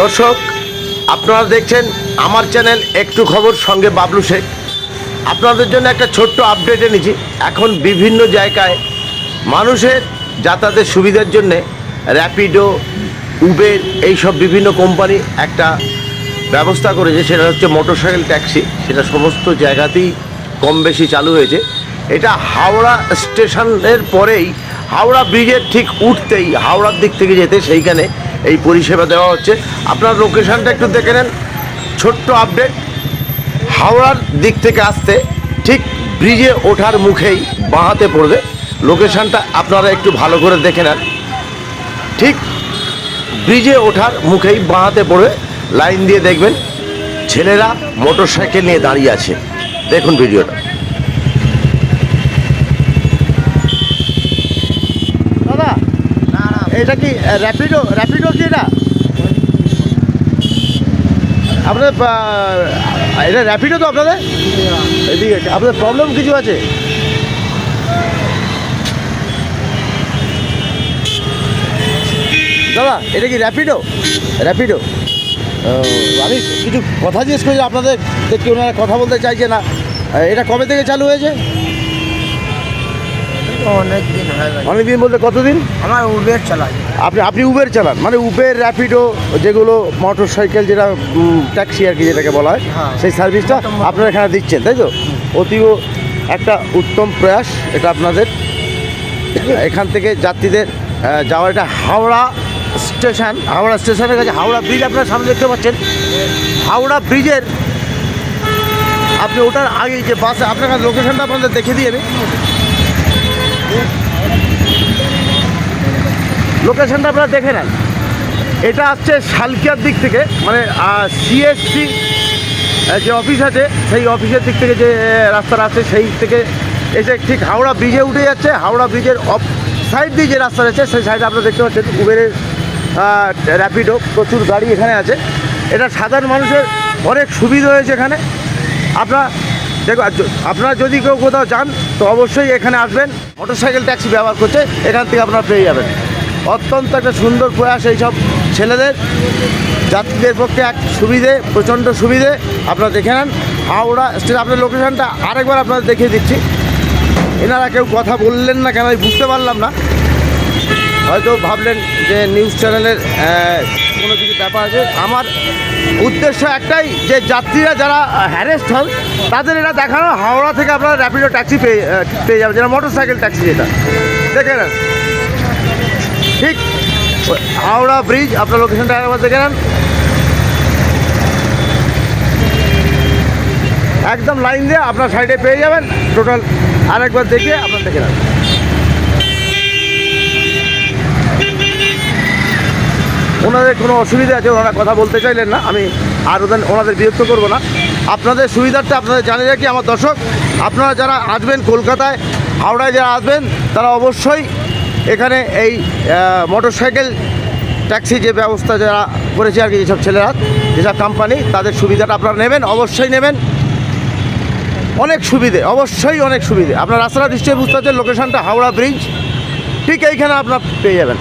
দর্শক, আপনারা দেখছেন আমার চ্যানেল একটু খবর, সঙ্গে বাবলু শেখ। আপনাদের জন্য একটা ছোট্ট আপডেট এনেছি। এখন বিভিন্ন জায়গায় মানুষের যাতায়াতের সুবিধার জন্যে র্যাপিডো উবের এইসব বিভিন্ন কোম্পানি একটা ব্যবস্থা করেছে। সেটা হচ্ছে মোটরসাইকেল ট্যাক্সি সেটা সমস্ত জায়গাতেই কম বেশি চালু হয়েছে। এটা হাওড়া স্টেশনের পরেই, হাওড়া ব্রিজের ঠিক উঠতেই, হাওড়ার দিক থেকে যেতে সেইখানে এই পরিষেবা দেওয়া হচ্ছে। আপনার লোকেশানটা একটু দেখে নেন। ছোট্ট আপডেট হাওড়ার দিক থেকে আসতে ঠিক ব্রিজে ওঠার মুখেই বাঁহাতে পড়বে। লোকেশানটা আপনারা একটু ভালো করে দেখে নেন। ঠিক ব্রিজে ওঠার মুখেই বাঁহাতে পড়বে। লাইন দিয়ে দেখবেন, ছেলেরা মোটর সাইকেল নিয়ে দাঁড়িয়ে আছে। দেখুন ভিডিওটা দাদা এটা কি র্যাপিডো র্যাপিডো কি এটা? আপনাদের এটা র্যাপিডো তো আপনাদের? এদিকে আপনাদের প্রবলেম কিছু আছে? দাদা এটা কি র্যাপিডো র্যাপিডো আমি কিছু কথা জিজ্ঞেস করি আপনাদের দেখি ওনারা কথা বলতে চাইছে না। এটা কবে থেকে চালু হয়েছে? অনেক দিন হয়ে গেছে। দিন বলতে কতদিন? আমার উবের চালাই আপনি আপনি উবের চালান মানে উবের র্যাপিডো যেগুলো মোটর সাইকেল যেটা ট্যাক্সি আর কি যেটাকে বলা হয় হ্যাঁ। সেই সার্ভিসটা আপনারা এখানে দিচ্ছেন তাই তো? অতীব একটা উত্তম প্রয়াস এটা আপনাদের। এখান থেকে যাত্রীদের যাওয়ার যাওয়া এটা হাওড়া স্টেশন হাওড়া স্টেশনের কাছে হাওড়া ব্রিজ আপনারা সামনে দেখতে পাচ্ছেন। হাওড়া ব্রিজের আপনি ওটার আগে যে বাসে আপনার লোকেশনটা আপনাদের দেখে দিয়ে আমি। লোকেশনটা আপনারা দেখে নেন। এটা আসছে শালকিয়ার দিক থেকে মানে সিএসসি যে অফিস আছে, সেই অফিসের দিক থেকে যে রাস্তাটা আছে, সেই থেকে এসে ঠিক হাওড়া ব্রিজে উঠে যাচ্ছে। হাওড়া ব্রিজের অফ সাইড দিয়ে যে রাস্তা আছে সেই সাইডে আপনারা দেখতে পাচ্ছেন উবেরের র্যাপিডো প্রচুর গাড়ি এখানে আছে। এটা সাধারণ মানুষের অনেক সুবিধা হয়েছে এখানে। আপনারা দেখো আপনারা যদি কেউ কোথাও যান, তো অবশ্যই এখানে আসবেন। মোটরসাইকেল ট্যাক্সি ব্যবহার করছে, এখান থেকে আপনারা পেয়ে যাবেন। অত্যন্ত একটা সুন্দর প্রয়াস এইসব ছেলেদের। যাত্রীদের পক্ষে এক সুবিধে, প্রচণ্ড সুবিধে। আপনারা দেখে নেন, হাওড়া স্টেশন আপনার লোকেশানটা আরেকবার আপনাদের দেখিয়ে দিচ্ছি। এনারা কেউ কথা বললেন না কেন আমি বুঝতে পারলাম না। হয়তো ভাবলেন যে নিউজ চ্যানেলের কোনো কিছু ব্যাপার আছে। আমার উদ্দেশ্য একটাই যে যাত্রীরা যারা হ্যারেস্ট হন, তাদের এটা দেখানো। হাওড়া থেকে আপনারা র্যাপিডো ট্যাক্সি পেয়ে পেয়ে যাবেন, যেটা মোটর সাইকেল ট্যাক্সি যেটা। দেখে নেন। ঠিক। হাওড়া ব্রিজ, আপনার লোকেশনটা একবার দেখে নেন। একদম লাইন দিয়ে আপনার সাইডে পেয়ে যাবেন। টোটাল আরেকবার দেখিয়ে আপনার দেখে নেন। ওনাদের কোনো অসুবিধা আছে, ওনারা কথা বলতে চাইলেন না। আমি আর ওদের, ওনাদের বিরক্ত করব না। আপনাদের সুবিধার্থে আপনাদের জানিয়ে রাখি, আমার দর্শক, আপনারা যারা আসবেন কলকাতায়, হাওড়ায় যারা আসবেন, তারা অবশ্যই এখানে এই মোটর সাইকেল ট্যাক্সি যে ব্যবস্থা যারা করেছে আর কি যেসব ছেলেরা, যেসব কোম্পানি তাদের সুবিধাটা আপনারা নেবেন, অবশ্যই নেবেন। অনেক সুবিধে, অবশ্যই অনেক সুবিধে। আপনার রাস্তাটা নিশ্চয়ই বুঝতে পারছেন লোকেশানটা হাওড়া ব্রিজ ঠিক এইখানে আপনার পেয়ে যাবেন।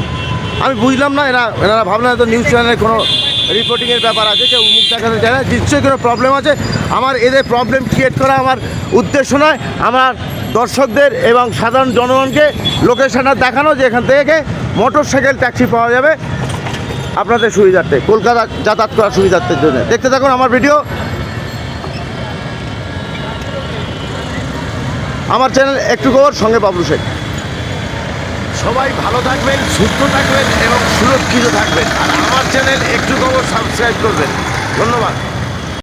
আমি বুঝলাম না, এরা, এনারা ভাবলেন হয়তো নিউজ চ্যানেলে কোনো রিপোর্টিংয়ের ব্যাপার আছে, কেউ মুখ দেখাতে চায় না, নিশ্চয়ই কোনো প্রবলেম আছে। আমার এদের প্রবলেম ক্রিয়েট করা আমার উদ্দেশ্য নয়, আমার দর্শকদের এবং সাধারণ জনগণকে লোকেশনটা দেখানো যে এখান থেকে মোটর সাইকেল ট্যাক্সি পাওয়া যাবে আপনাদের সুবিধার্থে, কলকাতা যাতায়াত করার সুবিধার্থের জন্য। দেখতে থাকুন আমার ভিডিও। আমার চ্যানেল একটু খবর সঙ্গে বাবলু শেখ। সবাই ভালো থাকবেন, সুস্থ থাকবেন এবং সুরক্ষিত থাকবেন। আর আমার চ্যানেল একটু খবর সাবস্ক্রাইব করবেন। ধন্যবাদ।